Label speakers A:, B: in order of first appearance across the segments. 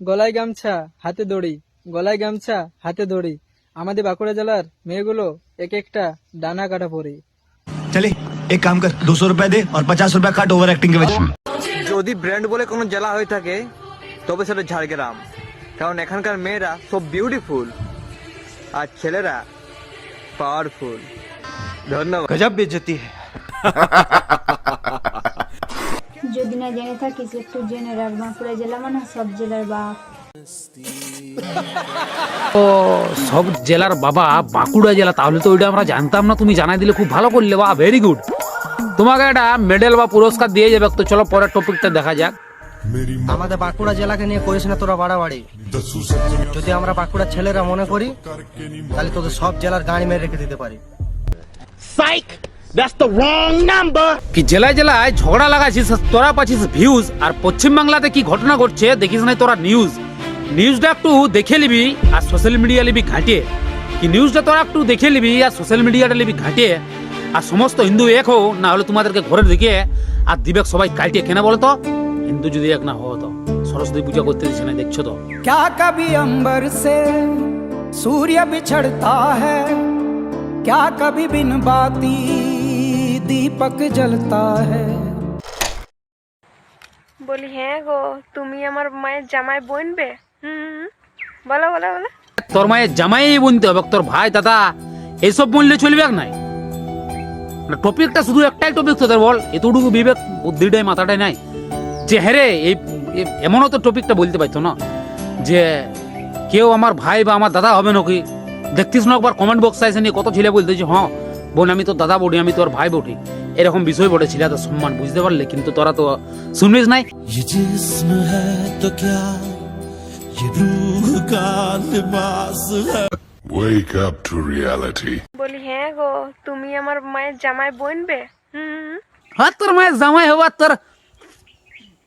A: গলায় গামছা হাতে দড়ি। গলায় গামছা হাতে দড়ি। আমাদের বাঁকুড়া জেলার মেয়েগুলো এক একটা ডানা কাটা
B: পরে। চলে এক কাম কর দুশো রুপিয়া দে আর পঞ্চাশ রুপিয়া কাট ওভার অ্যাক্টিং
C: যদি ব্র্যান্ড বলে কোনো জেলা হয়ে থাকে তবে সেটা ঝাড়গ্রাম। কারণ এখানকার মেয়েরা সব বিউটিফুল আর ছেলেরা পাওয়ারফুল ধন্যবাদ।
B: গজব বেজতি
D: যদি না জেনে থাকিস একটু জেনে রাখ বাঁকুড়া জেলা মানে সব জেলার বাপ।
E: ও সব জেলার বাবা বাঁকুড়া জেলা তাহলে তো ওইটা আমরা জানতাম না। তুমি জানাই দিলে খুব ভালো করলে বা ভেরি গুড তোমাকে একটা মেডেল বা পুরস্কার দিয়ে যাবে তো চলো পরের টপিকটা দেখা যাক।
F: আমাদের বাঁকুড়া জেলাকে নিয়ে করিস না তোরা বাড়াবাড়ি। যদি আমরা বাঁকুড়ার ছেলেরা মনে করি তাহলে তোদের সব জেলার গাড়ি মেরে রেখে দিতে পারি।
E: কি জেলায় জেলায় ঝগড়া লাগাছিস আর তোরা পাচ্ছিস ভিউজ আর পশ্চিম বাংলাতে কি ঘটনা ঘটছে দেখিস না তোরা নিউজ নিউজটা একটু দেখে নিবি আর সোশ্যাল মিডিয়া লিবি ঘাঁটিয়ে কি নিউজটা তোরা একটু দেখে নিবি আর সোশ্যাল মিডিয়াটা লিবি ঘাঁটিয়ে আর সমস্ত হিন্দু এক হো না হলে তোমাদেরকে ঘরের দিকে আর দিবেক সবাই কাটিয়ে কেন বলতো হিন্দু যদি এক না হতো সরস্বতী পূজা করতে দিচ্ছে না দেখছো তো
G: क्या कभी अंबर से सूर्य बिछड़ता है क्या कभी बिन बाती दीपक जलता है
H: বলি হ্যাঁ গো তুমি আমার মায়ের জামাই বনবে হুম বলো বলো বলো
E: তোর মায়ের জামাই বলতে হবে তোর ভাই দাদা এইসব বললে চলবে নাই টপিকটা শুধু একটাই টপিক তোদের বল এতটুকু বিবেক বুদ্ধিটাই মাথাটাই নাই যে হ্যারে এই এ- এমনও তো টপিকটা বলতে পারতো না যে কেউ আমার ভাই বা আমার দাদা হবে নাকি দেখতিস না একবার কমেন্ট বক্সে এসে নিয়ে কত ছেলে বলতেছে হ্যাঁ বোন আমি তোর দাদা বটি আমি তোর ভাই বটি এরকম বিষয় বটে ছেলে তো সম্মান বুঝতে পারলে কিন্তু তোরা তো শুনবিস নাই
I: ये जिस्म है तो क्या ये रूह का लिबास है
J: Wake up to reality.
H: বলি হ্যাঁ গো তুমি আমার মায়ের জামাই বনবে হুম
E: হ্যাঁ তোর মায়ের জামাই হবার তোর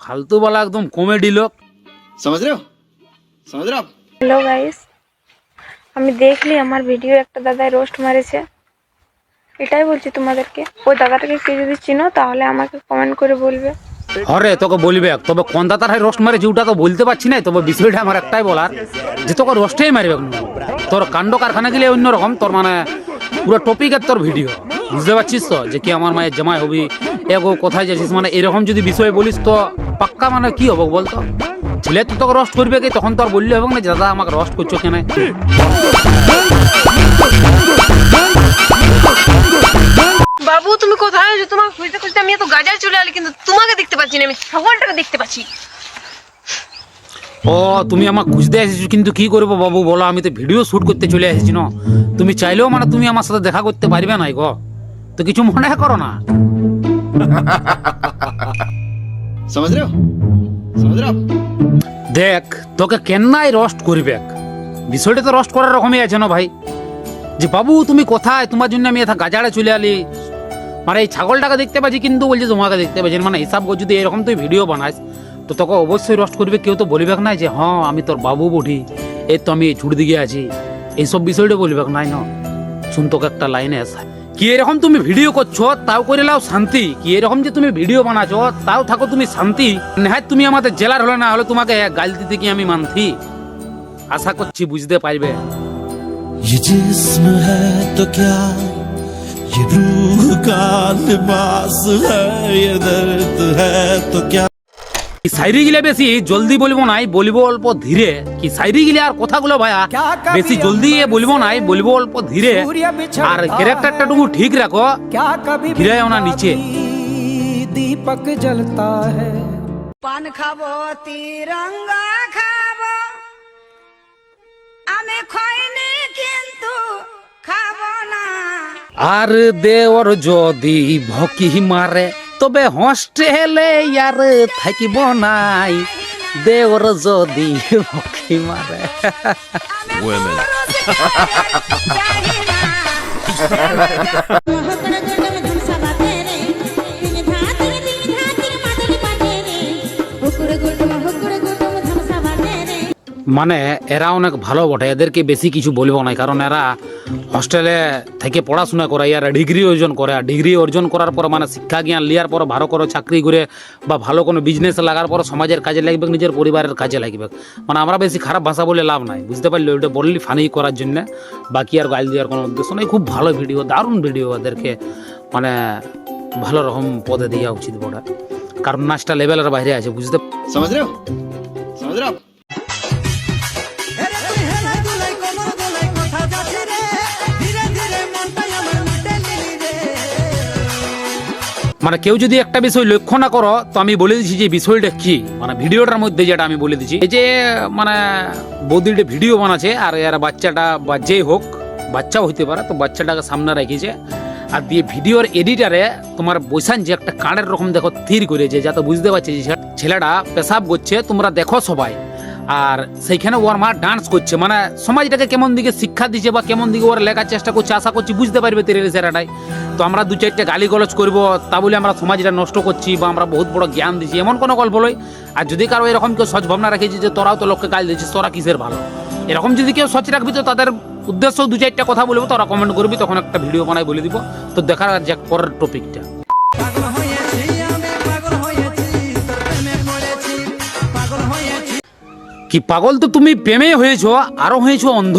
E: ফালতু বলা একদম কমেডি লোক
B: समझ रहे हो समझ रहे हो आप
H: হ্যালো গাইস আমি দেখলি আমার ভিডিও একটা দাদায় রোস্ট মারেছে। এটাই বলছি তোমাদেরকে। ওই দাদাটাকে কে যদি চিনো, তাহলে আমাকে কমেন্ট করে বলবে।
E: হরে তোকে বলবে তবে কোন দাদার হাই রোস্ট মারেছে, ওটা তো বলতে পারছি না। তবে বিষয়টা আমার একটাই বলার, যে তোকে রোস্টেই মারবে তোর কাণ্ড কারখানা গেলে অন্যরকম তোর মানে পুরো টপিকের তোর ভিডিও বুঝতে পারছিস তো? যে কি আমার মায়ের জামাই হবি, এগো কোথায় যাচ্ছিস? মানে এরকম যদি বিষয় বলিস তো পাক্কা মানে কি হবে বলতো? ছেলে তো তোকে রোস্ট করবে কি তখন তো আর বললে হবে না যে দাদা আমাকে রোস্ট করছো কেন
H: বাবু তুমি কোথায় আছো তোমাকে খুঁজতে খুঁজতে আমি এত গাজায় চলে এলি কিন্তু তোমাকে দেখতে পাচ্ছি না আমি ছাগলটাকে দেখতে পাচ্ছি
E: ও তুমি আমার খুঁজতে এসেছো কিন্তু কি করবো বাবু বলো আমি তো ভিডিও শুট করতে চলে এসেছি না তুমি চাইলেও মানে তুমি আমার সাথে দেখা করতে পারবে না গো তো কিছু মনে করো না
B: समझ रहे हो समझ रहे हो आप
E: দেখ, তোকে কেন্নাই রোস্ট করবে। বিষয়টা তো রোস্ট করার রকমই আছে না ভাই? যে বাবু, তুমি কোথায়? তোমার জন্য আমি এটা গাজাড়ে চলে আলি। মানে এই ছাগলটাকে দেখতে পাচ্ছি কিন্তু বলছে তোমাকে দেখতে পাচ্ছি মানে হিসাব কর যদি এরকম তুই ভিডিও বানাস। তো তোকে অবশ্যই রোস্ট করবে, কেউ তো বলবে না যে হ্যাঁ আমি তোর বাবু বটি। এই তো আমি ছুটি দিকে আছি। এইসব বিষয়টা বলবে নাই না। শুন, তোকে একটা লাইনে আসা কি এরকম তুমি ভিডিও করছো তাও করে লাও শান্তি কি এরকম যে তুমি ভিডিও বানাছো তাও থাকো তুমি শান্তি নেহায় তুমি আমাদের জেলার হলে না হলে তোমাকে গাল দিতে কি আমি মানছি আশা করছি বুঝতে পারবে
I: ये जिस्म है तो क्या ये रूह का लिबास है ये दर्द है तो क्या
E: কি সাইরি গিলে বেশি জলদি বলব নাই বলব অল্প ধীরে। কি সাইরি গিলে আর কথাগুলো ভাইয়া বেশি জলদি বলব নাই বলব অল্প ধীরে। আর ক্যারেক্টারটা টুকু ঠিক রাখো। ধীরে
G: ওনা নিচে। দীপক জলতা
D: পান খাব তিরঙ্গা খাব। আমি খইনি কিন্তু খাব না।
E: আর দেওর যদি ভকি মারে তবে হস্টেলে ইয়ার থাকিব নাই। দেওর যদি ভকি মারে।
I: Women.
E: মানে এরা অনেক ভালো বটে, এদেরকে বেশি কিছু বলব না কারণ এরা হস্টেলে থেকে পড়াশোনা করে এরা ডিগ্রি অর্জন করে, আর ডিগ্রি অর্জন করার পর মানে শিক্ষা জ্ঞান নেওয়ার পর ভালো করে চাকরি করে বা ভালো কোনো বিজনেস লাগার পর সমাজের কাজে লাগবে, নিজের পরিবারের কাজে লাগবে। মানে আমরা বেশি খারাপ ভাষা বলে লাভ নাই, বুঝতে পারলি ওইটা বললি ফানি করার জন্য, বাকি আর গাল দেওয়ার কোনো উদ্দেশ্য নেই, খুব ভালো ভিডিও দারুণ ভিডিও এদেরকে মানে ভালো রকম পদে দেওয়া উচিত বড়া কারণ নাচটা লেভেলের বাইরে আছে, বুঝতে
B: সমাজ রাও সমাজ রাও
E: মানে কেউ যদি একটা বিষয় লক্ষ্য না করো, তো আমি বলে দিচ্ছি যে বিষয়টা কি? মানে ভিডিওটার মধ্যে যেটা আমি বলে দিচ্ছি এই যে মানে বৌদিটা ভিডিও বানাচ্ছে, আর এর বাচ্চাটা বা যে হোক, বাচ্চাও হইতে পারে, তো বাচ্চাটাকে সামনে রেখেছে। আর দিয়ে ভিডিওর এডিটারে তোমার বৈশান যে একটা কাঁড়ের রকম দেখো, স্থির করেছে, যাতে বুঝতে পারছে যে ছেলেটা পেশাব করছে, তোমরা দেখো সবাই। আর সেইখানে ওর মা ডান্স করছে। মানে সমাজটাকে কেমন দিকে শিক্ষা দিচ্ছে বা কেমন দিকে ওর লেখার চেষ্টা করছে আশা করছি বুঝতে পারবে তেরে সেরাটাই। তো আমরা দু চারটে গালি গলজ করব, তা বলে আমরা সমাজটা নষ্ট করছি বা আমরা বহুত বড় জ্ঞান দিচ্ছি এমন কোনো গল্প নয়। আর যদি কারও এরকম কেউ সচ ভাবনা রেখেছি যে তোরাও তো লোককে গালি দিচ্ছিস তোরা কিসের ভালো? এরকম যদি কেউ সচ রাখবি তো তাদের উদ্দেশ্য দু চারটা কথা বলব, তোরা কমেন্ট করবি, তখন একটা ভিডিও বানাই বলে দিব। তো দেখার যাক পরের টপিকটা কি পাগল তো তুমি প্রেমে হয়েছো, আরও হয়েছো অন্ধ?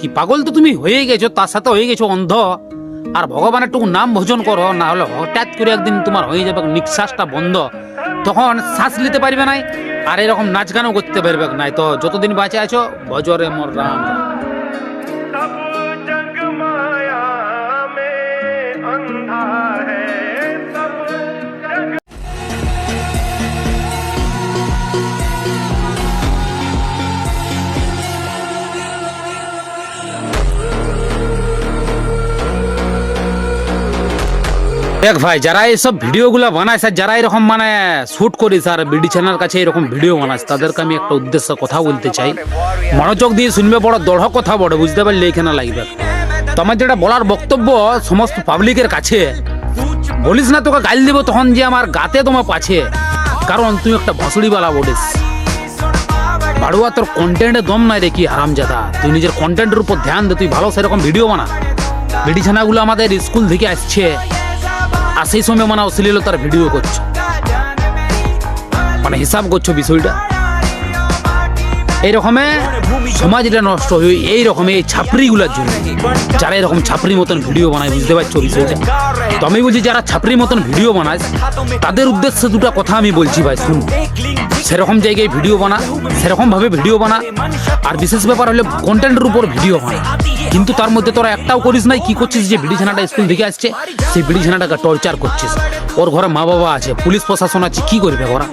E: কি পাগল তো তুমি হয়ে গেছো, তার সাথে হয়ে গেছো অন্ধ? আর ভগবানের টুকু নাম ভোজন করো, না হলে হঠাৎ করে একদিন তোমার হয়ে যাবে, নিঃশ্বাসটা বন্ধ। তখন শ্বাস নিতে পারবে নাই, আর এরকম নাচ গানও করতে পারবে নাই। তো যতদিন বাঁচে আছো, ভজরে মোর রাম। দেখ ভাই, যারা এইসব ভিডিওগুলো বানায় স্যার যারা এরকম মানে শুট করিস আর বিডি চ্যানেল কাছে এরকম ভিডিও বানাস তাদেরকে আমি একটা উদ্দেশ্য কথা বলতে চাই। মনোযোগ দিয়ে শুনবে, বড় দঢ় কথা বড় বুঝতে পারলে এখানে লাগবে। তোমার যেটা বলার বক্তব্য সমস্ত পাবলিকের কাছে, বলিস না তোকে গাল দিব তখন যে আমার গাতে তোমার পাছে। কারণ তুই একটা ভসড়িওয়ালা বলিস। বাড়ুয়া, তোর কন্টেন্টে দম নাই রে কি হারামজাদা। তুই নিজের কন্টেন্টের উপর ধ্যান দে, তুই ভালো সেরকম ভিডিও বানা। বিডি ছানাগুলো আমাদের স্কুল থেকে আসছে। আর সেই সময় মানে অশ্লীলতার ভিডিও করছ। মানে হিসাব করছ বিষয়টা? এই রকমে সমাজটা নষ্ট হয়ে এই এই ছাপড়িগুলোর জন্য। যারা এরকম ছাপড়ি মতন ভিডিও বানায়, বুঝতে পারছ বিষয়টা? তো আমি বলছি, যারা ছাপড়ি মতন ভিডিও বানায়, তাদের উদ্দেশ্যে দুটো কথা আমি বলছি ভাই শুন সেরকম জায়গায় ভিডিও বানা, সেরকমভাবে ভিডিও বানা, আর বিশেষ ব্যাপার হলে কন্টেন্টের উপর ভিডিও বানা। কিন্তু তার মধ্যে তোরা একটাও করিস নাই কি করছিস যে বিড়ি ছানাটা স্কুল থেকে আসছে, সেই বিড়ি ছানাটাকে টর্চার করছিস। ওর ঘরে মা বাবা আছে, পুলিশ প্রশাসন আছে, কি করবে ওরা?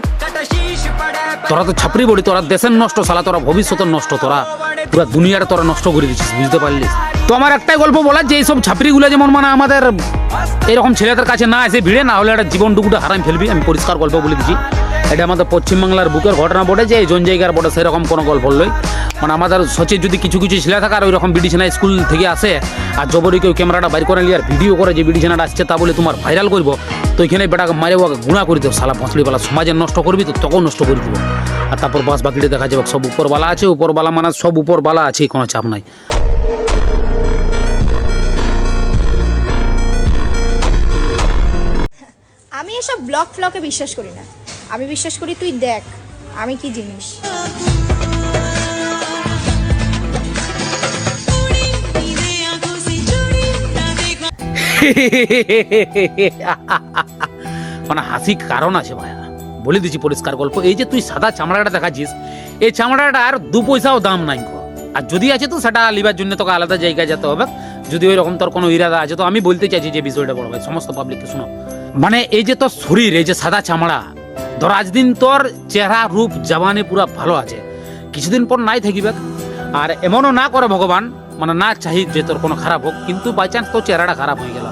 E: তোরা তো ছাপড়ি বলি তোরা দেশের নষ্ট সালা তোরা ভবিষ্যতের নষ্ট তোরা। পুরো দুনিয়াটা তোরা নষ্ট করে দিচ্ছিস বুঝতে পারলি তো আমার একটাই গল্প বলার যে এইসব ছাপড়িগুলো যেমন মানে আমাদের এরকম ছেলেদের কাছে না এসে ভিড়ে, না হলে একটা জীবনটুকুটা হারাম ফেলবি, আমি পরিষ্কার গল্প বলে দিচ্ছি। এটা আমাদের পশ্চিমবাংলার বুকের ঘটনা বটে যে, এই জন জায়গার বটে, সেরকম কোনো গল্প লই। মানে আমাদের সচিব যদি কিছু কিছু ছেলে থাকে আর ওই রকম বিডিছানা স্কুল থেকে আসে, আর জবরি কেউ ক্যামেরাটা বাইর করে নিয়ে আর ভিডিও করে যে বিডিছানাটা আসছে তা বলে তোমার ভাইরাল করব তো ওইখানে বেটাকে মারে ওকে গুণা করে দেবো সালা ভঁসড়িওয়ালা সমাজে নষ্ট করবি তো তখন নষ্ট করে দেবো। আর তারপর বাস বাকিটা দেখা যাবে, সব উপরবালা আছে উপরবালা মানে সব উপরবালা আছে, কোনো চাপ নাই।
K: আমি এসব ব্লক ফ্লকে বিশ্বাস করি না। আমি বিশ্বাস করি তুই দেখ, আমি কি জিনিস।
E: মানে হাসি কারণ আছে ভাইয়া বলে দিচ্ছি পরিষ্কার গল্প। এই যে তুই সাদা চামড়াটা দেখাচ্ছিস, এই চামড়াটার দু পয়সাও দাম নাই আর যদি আছে তো সেটা লিবার জন্য তোকে আলাদা জায়গায় যেতে হবে। যদি ওই রকম তোর কোনো ইরাদা আছে, তো আমি বলতে চাইছি যে বিষয়টা বড় ভাই, সমস্ত পাবলিককে শোনো। মানে এই যে তোর শরীর, এই যে সাদা চামড়া, ধর আজ দিন তোর চেহারা, রূপ, জবানে পুরা ভালো আছে। কিছুদিন পর নাই থাকিবে আর এমনও না করে ভগবান মানে না চাহি যে তোর কোনো খারাপ হোক, কিন্তু বাই চান্স তোর চেহারাটা খারাপ হয়ে গেল।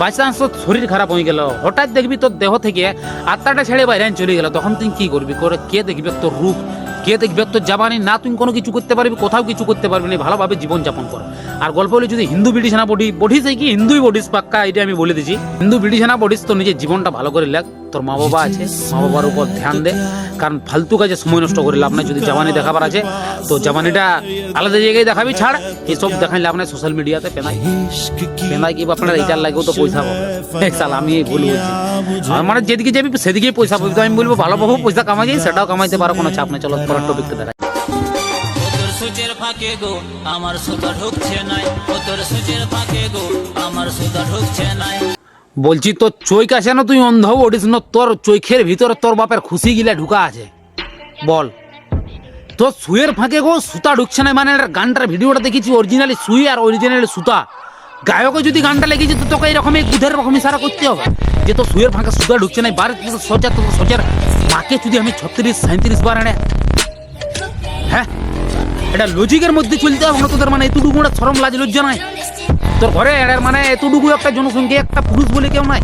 E: বাই চান্স তোর শরীর খারাপ হয়ে গেল। হঠাৎ দেখবি তোর দেহ থেকে আত্মাটা ছেড়ে বাইরে চলে গেল। তখন তুই কি করবি? করে কে দেখবি তোর রূপ? কে দেখবে? তোর জাবানি না, তুমি কোনো কিছু করতে পারবি, কোথাও কিছু করতে পারবি না ভালোভাবে জীবন যাপন কর। আর গল্প হলে যদি হিন্দু ব্রিটিশ না বডি বডিস কি? হিন্দুই বডিস, পাক্কা এটা আমি বলে দিচ্ছি হিন্দু ব্রিটিশ না বডিস তো নিজের জীবনটা ভালো করে লেখ। তোর মা বাবা আছে, মা বাবার উপর ধ্যান দে। কারণ ফালতু কাজে সময় নষ্ট করে লাভ নাই, যদি জামানি দেখাবার আছে, তো জামানিটা আলাদা জায়গায় দেখাবি, ছাড়। এসব দেখাই লাভ নাই সোশ্যাল মিডিয়াতে পেনাই পেনাই কি আপনার এইটার লাগেও তো পয়সা পাবে। সাল আমি এই ভুল বলছি। আর মানে যেদিকে যাবি, সেদিকেই পয়সা পাবি। তো আমি বলব, ভালো ভালোভাবে পয়সা কামাই যাই সেটাও কামাইতে পারো, কোনো চাপ নেই, চলো। পরের টপিকটা দেখা
L: তোর সুচের ফাঁকে গো আমার সুতা ঢুকছে নাই। ও তোর সুচের ফাঁকে গো আমার সুতা ঢুকছে নাই।
E: বলছি তোর চৈক আছে না তুই অন্ধ ওডিস না? তোর চৈখের ভিতরে তোর বাপের খুশি গিলা ঢুকা আছে। বল। তোর সুয়ের ফাঁকে গো সুতা ঢুকছে না মানে গানটার ভিডিওটা দেখেছি অরিজিনালি সুই আর অরিজিনালি সুতা। গায়কও যদি গানটা লেগেছে তো তোকে এরকম এই গুধের রকম ইশারা করতে হবে। যে তোর সুয়ের ফাঁকে সুতা ঢুকছে না বার সোজা তোর সোজার মাকে যদি আমি ছত্রিশ সাঁত্রিশ বার আনে হ্যাঁ? এটা লজিকের মধ্যে চলতে হবে না তোদের মানে এতটুকু একটা সরম লাজ লজ্জা নাই। তোর ঘরে এটার মানে এতটুকু একটা জনসংখ্যা, একটা পুরুষ বলে কেউ নাই।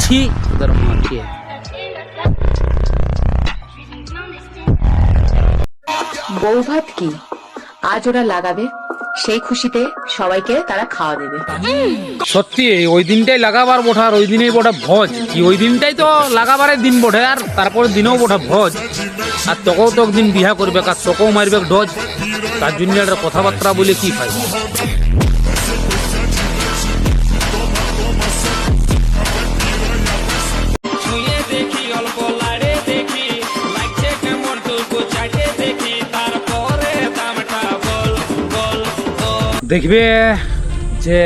E: ছি, তোদের মাকে
M: বৌভাত কি? আজ ওরা লাগাবে? সেই খুশিতে সবাইকে তারা খাওয়া দেবে।
E: সত্যি ওই দিনটাই লাগাবার বোঠা আর ওই দিনেই বোঠা ভোজ। কি, ওই দিনটাই তো লাগাবারের দিন বোঠে আর তারপর দিনেও বোঠা ভোজ। আর তোকেও তো একদিন বিহা করবে আর তোকেও মারবে ডজ। তার জন্য একটা কথাবার্তা বলে কি ফাইদা দেখবে যে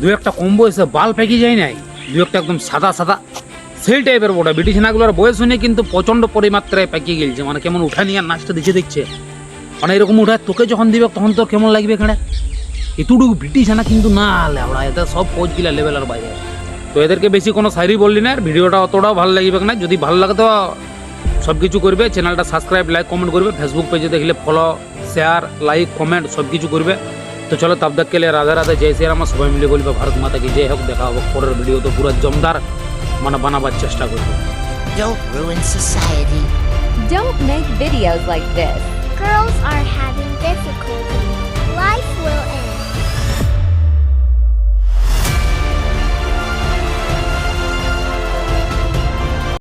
E: দু একটা কম বয়সে বাল পেকে যায় নাই, দু একটা একদম সাদা সাদা। সেই টাইপের বটে ব্রিটিশ নাগুলোর বয়স শুনে কিন্তু প্রচণ্ড পরিমাত্রায় পেকে গেছে মানে কেমন উঠা নিয়ে নাচটা দিচ্ছে দেখছে। মানে এরকম উঠা, তোকে যখন দিবে, তখন তোর কেমন লাগবে এখানে? এতটুকু ব্রিটিশ না কিন্তু না লেবড়া এদের সব পৌঁছ গিলা লেভেলের বাইরে। তো এদেরকে বেশি কোনো শায়রি বললি না ভিডিওটা অতটাও ভালো লাগবে না। যদি ভালো লাগে তো সব কিছু করবে চ্যানেলটা সাবস্ক্রাইব লাইক কমেন্ট করবে ফেসবুক পেজে দেখলে ফলো शेयर लाइक कमेंट सब किस करेंगे तो चलो तब तक के लिए राधा राधा जय श्री राम सब मिले बोलो भारत माता की जय हक देखा हो पर वीडियो तो पूरा जमदार मन बनाबार चेष्टा कर
M: Don't ruin society.
D: Don't make videos like this.
K: Girls are having difficulty. Life will.